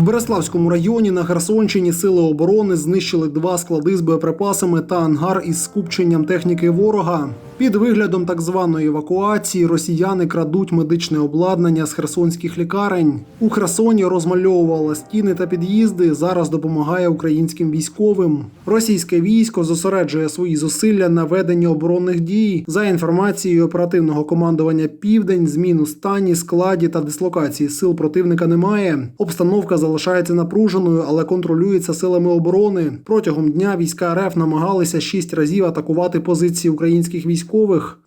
В Береславському районі на Херсонщині сили оборони знищили два склади з боєприпасами та ангар із скупченням техніки ворога. Під виглядом так званої евакуації росіяни крадуть медичне обладнання з херсонських лікарень. У Херсоні розмальовувала стіни та під'їзди. Зараз допомагає українським військовим. Російське військо зосереджує свої зусилля на веденні оборонних дій. За інформацією оперативного командування Південь, змін у стані, складі та дислокації сил противника немає. Обстановка залишається напруженою, але контролюється силами оборони. Протягом дня війська РФ намагалися шість разів атакувати позиції українських військових,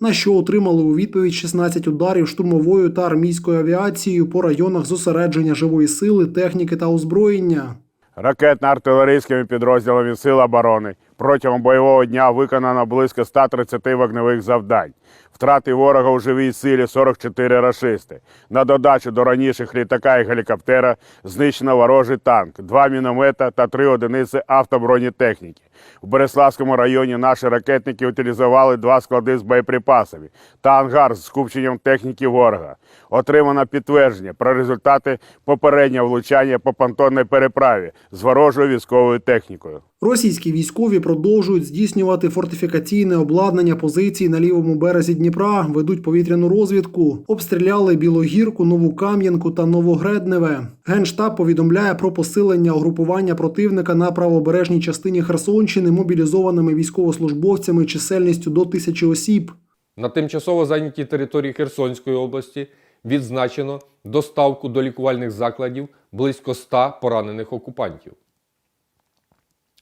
на що отримали у відповідь 16 ударів штурмовою та армійською авіацією по районах зосередження живої сили, техніки та озброєння. Ракетно-артилерійськими підрозділами Сил оборони протягом бойового дня виконано близько 130 вогневих завдань. Втрати ворога у живій силі 44 рашисти. На додачу до раніших літака і гелікоптера знищено ворожий танк, два міномета та три одиниці автобронетехніки. У Береславському районі наші ракетники утилізували два склади з боєприпасами та ангар з скупченням техніки ворога. Отримано підтвердження про результати попереднього влучання по понтонній переправі з ворожою військовою технікою. Російські військові продовжують здійснювати фортифікаційне обладнання позицій на лівому березі Дніпра, ведуть повітряну розвідку, обстріляли Білогірку, Нову Кам'янку та Новогредневе. Генштаб повідомляє про посилення угрупування противника на правобережній частині Херсонщини мобілізованими військовослужбовцями чисельністю до тисячі осіб. На тимчасово зайнятій території Херсонської області відзначено доставку до лікувальних закладів близько 100 поранених окупантів.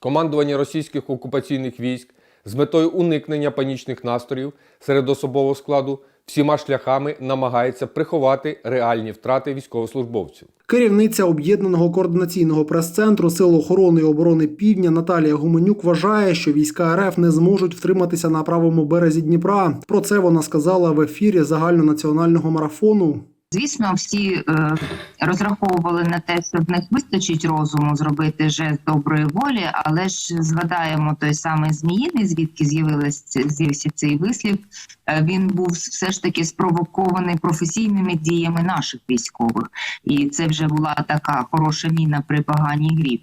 Командування російських окупаційних військ з метою уникнення панічних настроїв серед особового складу всіма шляхами намагається приховати реальні втрати військовослужбовців. Керівниця об'єднаного координаційного прес-центру Сил охорони і оборони Півдня Наталія Гуменюк вважає, що війська РФ не зможуть втриматися на правому березі Дніпра. Про це вона сказала в ефірі загальнонаціонального марафону. Звісно, всі е, розраховували на те, що в них вистачить розуму зробити жест доброї волі, але ж згадаємо той самий Зміїний, звідки з'явився цей вислів. Е, він був все ж таки спровокований професійними діями наших військових, і це вже була така хороша міна при поганій грі.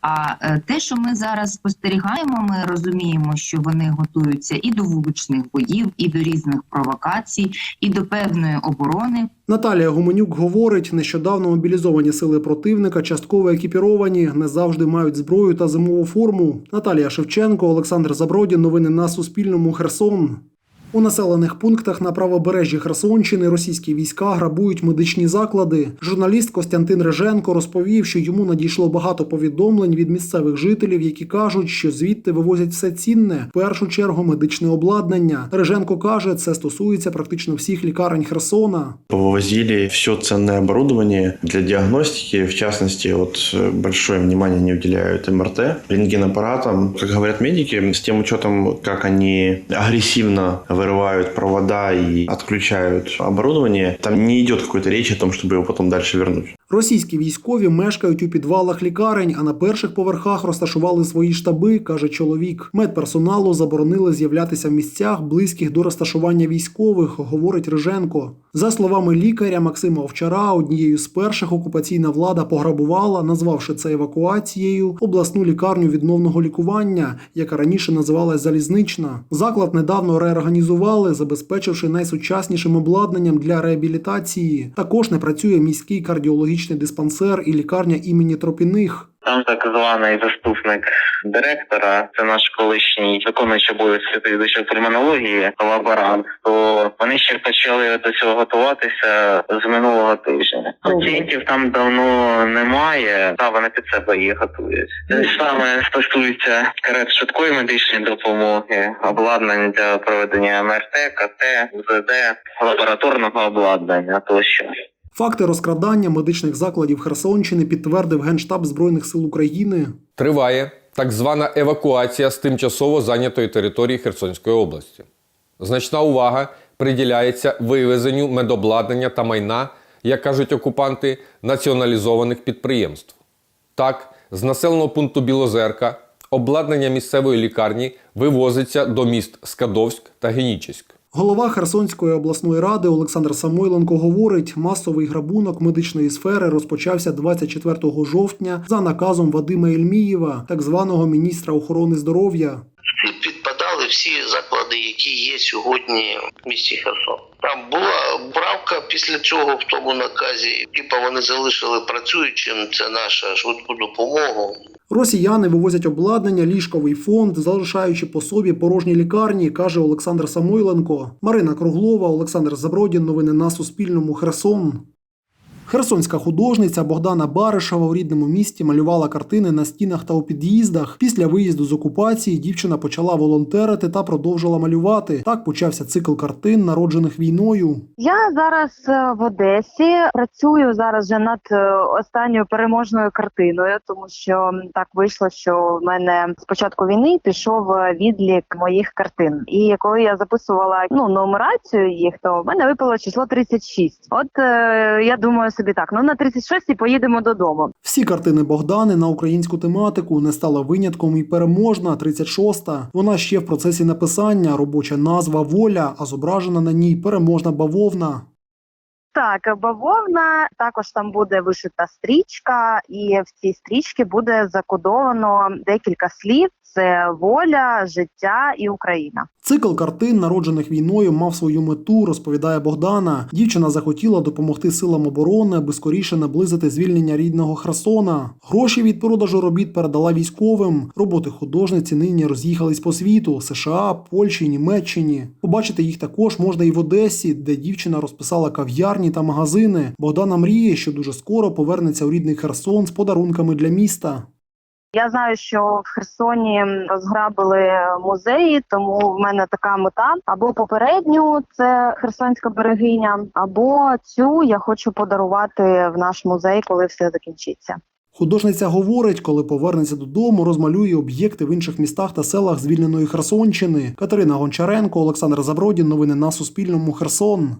А е, те, що ми зараз спостерігаємо, ми розуміємо, що вони готуються і до вуличних боїв, і до різних провокацій, і до певної оборони. Наталія Гуменюк говорить, нещодавно мобілізовані сили противника частково екіпіровані, не завжди мають зброю та зимову форму. Наталія Шевченко, Олександр Забродін. Новини на Суспільному. Херсон. У населених пунктах на правобережжі Херсонщини російські війська грабують медичні заклади. Журналіст Костянтин Реженко розповів, що йому надійшло багато повідомлень від місцевих жителів, які кажуть, що звідти вивозять все цінне, в першу чергу медичне обладнання. Реженко каже, це стосується практично всіх лікарень Херсона. Повывозили все ценное оборудование для диагностики. В частности, вот э, большое внимание не уделяют МРТ, рентгенаппаратам. Как говорят медики, с тем учетом, как они агрессивно вырывают провода и отключают оборудование, там не идет какой-то речи о том, чтобы его потом дальше вернуть. Російські військові мешкають у підвалах лікарень, а на перших поверхах розташували свої штаби, каже чоловік. Медперсоналу заборонили з'являтися в місцях, близьких до розташування військових, говорить Риженко. За словами лікаря Максима Овчара, однією з перших окупаційна влада пограбувала, назвавши це евакуацією, обласну лікарню відновного лікування, яка раніше називалась залізнична. Заклад недавно реорганізували, забезпечивши найсучаснішим обладнанням для реабілітації. Також не працює міський кардіологічний диспансер і лікарня імені Тропіних. Там так званий заступник директора, це наш колишній виконуючий обов'язки відвідувача пульмонології, лаборант. То вони ще почали до цього готуватися з минулого тижня. Пацієнтів там давно немає, та вони під себе їх готують. Саме стосується карет швидкої медичної допомоги, обладнань для проведення МРТ, КТ, УЗД, лабораторного обладнання тощо. Факти розкрадання медичних закладів Херсонщини підтвердив Генштаб Збройних сил України. Триває так звана евакуація з тимчасово зайнятої території Херсонської області. Значна увага приділяється вивезенню медобладнання та майна, як кажуть окупанти, націоналізованих підприємств. Так, з населеного пункту Білозерка обладнання місцевої лікарні вивозиться до міст Скадовськ та Генічеськ. Голова Херсонської обласної ради Олександр Самойленко говорить, масовий грабунок медичної сфери розпочався 24 жовтня за наказом Вадима Ельмієва, так званого міністра охорони здоров'я. Підпадали всі заклади, які є сьогодні в місті Херсон. Там була правка після цього в тому наказі. Типа вони залишили працюючим. Це наша швидку допомогу. Росіяни вивозять обладнання, ліжковий фонд, залишаючи по собі порожні лікарні, каже Олександр Самойленко. Марина Круглова, Олександр Забродін. Новини на Суспільному. Херсон. Херсонська художниця Богдана Баришева у рідному місті малювала картини на стінах та у під'їздах. Після виїзду з окупації дівчина почала волонтерити та продовжила малювати. Так почався цикл картин, народжених війною. Я зараз е, в Одесі працюю зараз вже над е, останньою переможною картиною, тому що так вийшло, що в мене з початку війни пішов е, відлік моїх картин. І коли я записувала ну нумерацію їх, то в мене випало число 36. От я думаю собі так: ну на 36 поїдемо додому. Всі картини Богдани на українську тематику не стала винятком і переможна 36-та. Вона ще в процесі написання. Робоча назва Воля, а зображена на ній переможна бавовна. Так, бавовна також там буде вишита стрічка, і в цій стрічці буде закодовано декілька слів: це воля, життя і Україна. Цикл картин, народжених війною, мав свою мету, розповідає Богдана. Дівчина захотіла допомогти силам оборони, аби скоріше наблизити звільнення рідного Херсона. Гроші від продажу робіт передала військовим. Роботи художниці нині роз'їхались по світу США, Польщі, Німеччині. Побачити їх також можна і в Одесі, де дівчина розписала кав'ярні та магазини. Богдана мріє, що дуже скоро повернеться у рідний Херсон з подарунками для міста. Я знаю, що в Херсоні розграбили музеї, тому в мене така мета або попередню це Херсонська берегиня, або цю я хочу подарувати в наш музей, коли все закінчиться. Художниця говорить, коли повернеться додому, розмалює об'єкти в інших містах та селах звільненої Херсонщини. Катерина Гончаренко, Олександр Забродін. Новини на Суспільному. Херсон.